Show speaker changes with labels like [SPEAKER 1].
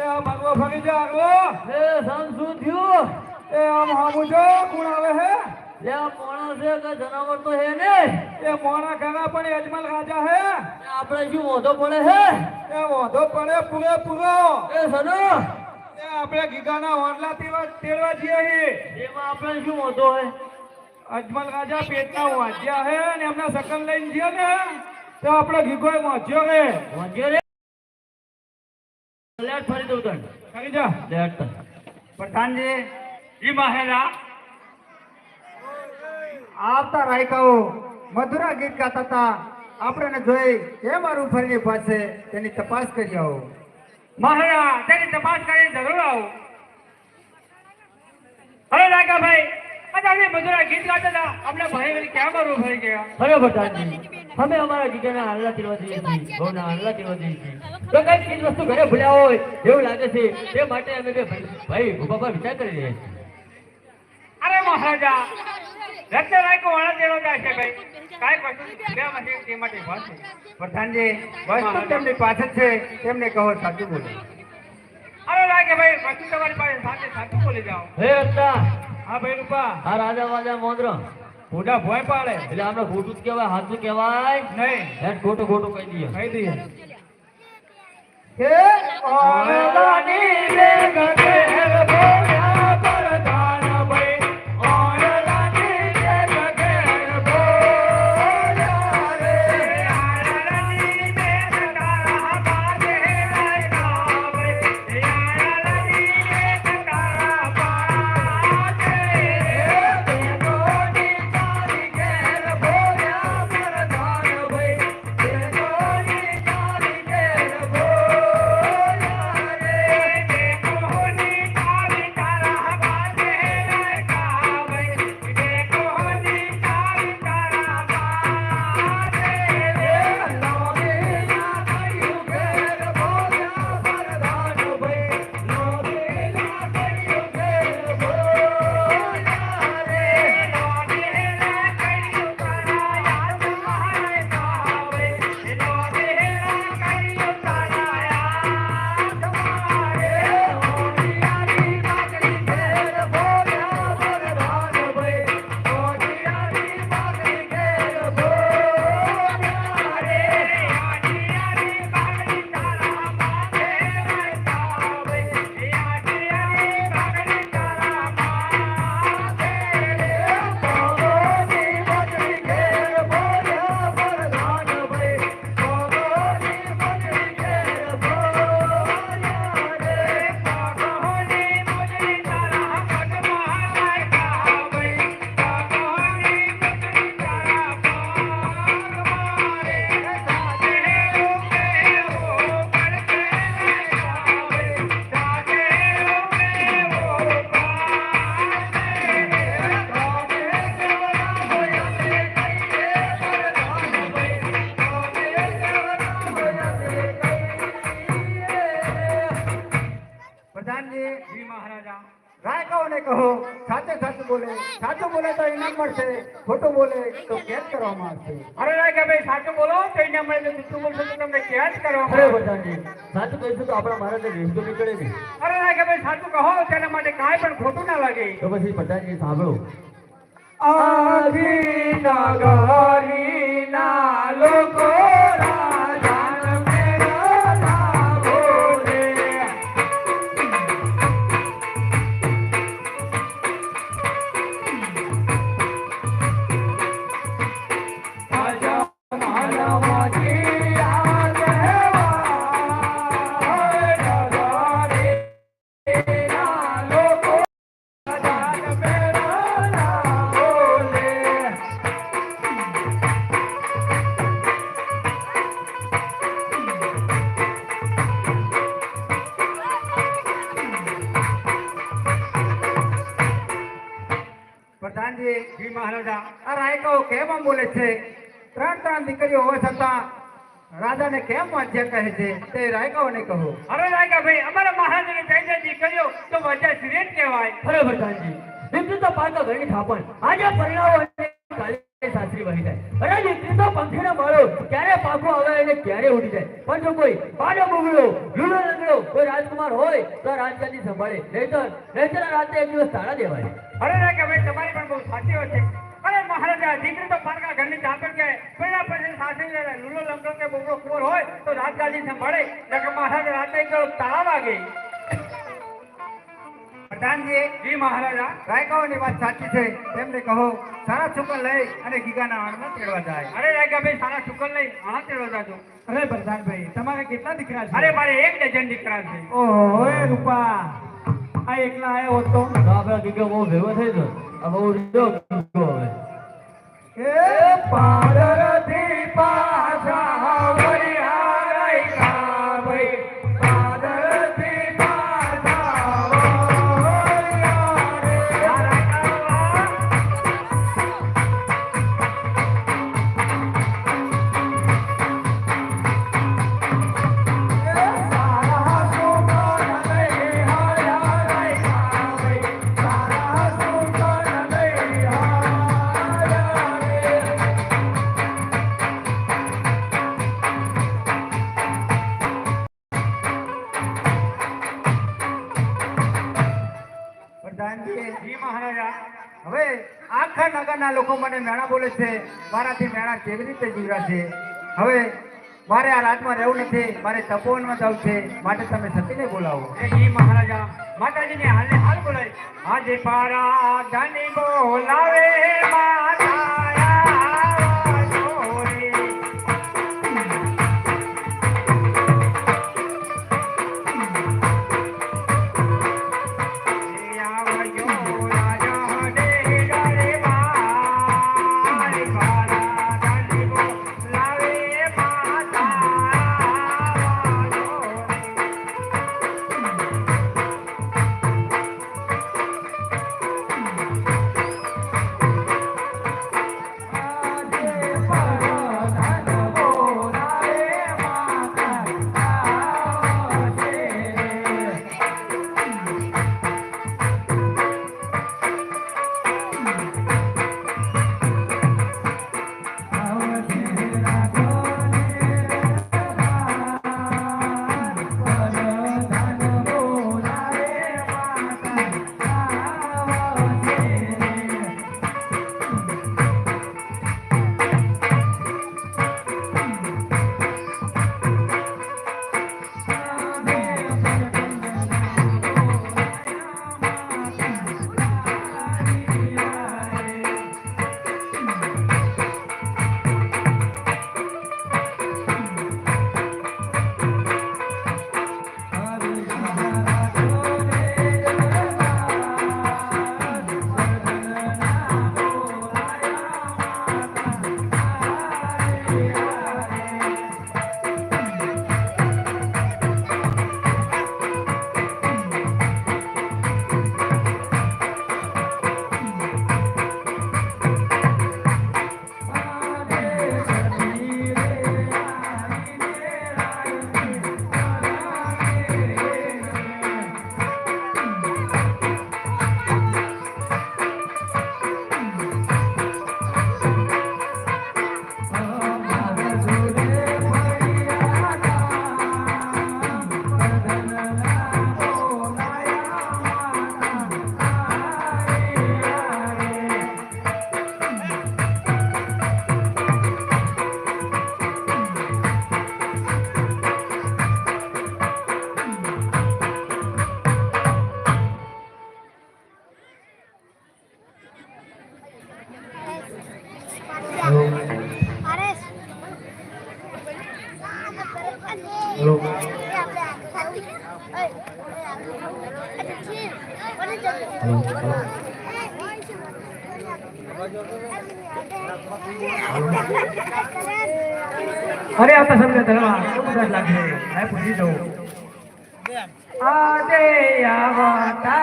[SPEAKER 1] એ આ ભાગવો ભાગી જા આગો
[SPEAKER 2] એ સામ શું થયું?
[SPEAKER 1] એ આમ હામું જો કોણ આવે હે?
[SPEAKER 2] લે આ માણસ છે કે જનાવર તો હે ને?
[SPEAKER 1] એ મોણા ઘણા પણ યજમાન રાજા હે.
[SPEAKER 2] આપણે શું મોઢો પડે હે?
[SPEAKER 1] એ પડે પૂરે પૂરો.
[SPEAKER 2] એ સનો.
[SPEAKER 1] એ આપણે ગીગાના ઓરલા તેવા તેડવા જઈએ છીએ
[SPEAKER 2] એમાં આપણે શું મોઢો હે?
[SPEAKER 1] અજમલ રાજા પેટના વાંચ્યા હે અને એમના સકન લઈને જઈએ ને તો આપણે ગીગોય વાંચ્યો હે
[SPEAKER 2] વાંચ્યો રે? લેટ ફરી દઉં તને.
[SPEAKER 1] કરી જા.
[SPEAKER 2] લેટ
[SPEAKER 1] પ્રધાનજી જી મહારાજ. આવતા રાયકાઓ મધુરા ગીત ગાતા હતા આપણે જોઈ એ મારું ફરી પાસે તેની તપાસ કરી આવો. મહેરા તેની તપાસ કરી જરૂર આવો. હવે રાયકા ભાઈ મધુરા ગીત ગાતા હતા. આપણે ભાઈ ક્યાં મારું ફરી ગયા?
[SPEAKER 2] અરે બટાજી અમે અમારા ગીતાના હાલના કરવા જઈએ છીએ. બહુના હાલના કરવા જઈએ છીએ. તો કઈ ચીજ વસ્તુ ઘરે ભૂલ્યા હોય એવું લાગે છે તે માટે અમે બે ભાઈ ભૂપાપા વિચાર કરી રહ્યા છીએ.
[SPEAKER 1] અરે મહારાજા રક્ત રાયકો વાળા દેવો જાય છે ભાઈ. કાંઈ કશું બે માંથી તે માટે પ્રધાનજી વસ્તુ તેમની પાછળ છે. તેમને કહો સાચું બોલો. અરે લાગે ભાઈ વસ્તુ તમારી પાસે સાચે સાચું બોલી જાઓ.
[SPEAKER 2] હે અત્તા
[SPEAKER 1] હા ભાઈ રૂપા.
[SPEAKER 2] હા રાજા વાજા મોંદરો.
[SPEAKER 1] મોઢા ભોય પાડે.
[SPEAKER 2] એટલે આપણે ખોટું જ કહેવાય સાચું કહેવાય.
[SPEAKER 1] નહીં.
[SPEAKER 2] હેડ ખોટું ખોટું કહી દઈએ.
[SPEAKER 1] કહી દઈએ. કે ઓરલાની વેગ ઘેર કહો સાચે સાચું બોલે. સાચું બોલે તો ઇનામ મળશે ખોટું બોલે તો કેદ કરવામાં આવશે. અરે રાયકા ભાઈ સાચું બોલો તો ઇનામ મળે તો જૂઠું બોલશો તો તમને કેદ
[SPEAKER 2] અરે
[SPEAKER 1] કરવામાં આવશે.
[SPEAKER 2] બટાજી સાચું કહીશું તો આપણા મહારાજને વેચ તો નીકળે નહીં
[SPEAKER 1] અરે રાયકા ભાઈ સાચું કહો તેના માટે કાંઈ પણ ખોટું ના લાગે.
[SPEAKER 2] તો પછી બધાજી સાંભળો.
[SPEAKER 1] આદિ નગરીના લોકો જી આ રાયકાઓ કેમ આમ બોલે છે? ત્રણ ત્રણ દીકરીઓ હોવા છતાં રાજાને કેમ વાંચ્યા કહે છે? તે રાયકાઓને કહો. અરે રાયકા ભાઈ અમારા મહારાજાને કઈ કઈ દીકરીઓ તો વાંચ્યા સિરેટ કહેવાય.
[SPEAKER 2] અરે ભગવાનજી દીકરી તો પાકા ઘણી થાપણ. આજે પરિણામો સાસરી વહી જાય. અરે દીકરી તો પંખીનો મારો ક્યારે પાકો આવે અને ક્યારે ઉડી જાય? પણ જો કોઈ પાડો બગડ્યો લૂલો લગડ્યો કોઈ રાજકુમાર હોય તો રાજગાદી સંભાળે. નહીતર નહીતર રાતે એક દિવસ તારા દેવાય.
[SPEAKER 1] અરે રાયકા ભાઈ તમારી સાચી વાત છે. અરે મહારાજા દીકરી તો પારકા ઘરની ચાકર કે પેલા પછી સાસરી લે લુલો લંગડો કે બોકડો કુંવર હોય તો રાજગાદી સંભાળે નકર મહારાજા રાતે એક તાળા વાગે. પ્રધાનજી જી મહારાજા રાયકાઓની વાત સાચી છે. તેમને કહો સારા છુકન લઈ અને ગીગાના આણમાં તેડવા જાય. અરે રાયકા ભાઈ સારા છુકન લઈ આણા તેડવા જાજો.
[SPEAKER 3] અરે પ્રધાનભાઈ તમારે કેટલા દીકરા છે?
[SPEAKER 1] અરે મારે એક ડઝન દીકરા છે.
[SPEAKER 3] ઓહો રૂપા. આ એકલા આયો હોત
[SPEAKER 2] આપણા દીકરો બહુ ભેગો થઈ ગયો. આ બહુ હવે?
[SPEAKER 3] એ પાદરથી
[SPEAKER 1] નગરના લોકો મને મેળા બોલે છે મારાથી મેળા કેવી રીતે જીવરાશે? હવે મારે આ રાતમાં રહેવું નથી મારે તપોવનમાં જવું છે માટે તમે સતીને બોલાવો. જી મહારાજા માતાજીને હાલને હાલ બોલાય. આજે પારા ધની બોલાવે માતા
[SPEAKER 3] અરે આ કેવું ડર લાગે પૂછી જવું આજે આવતા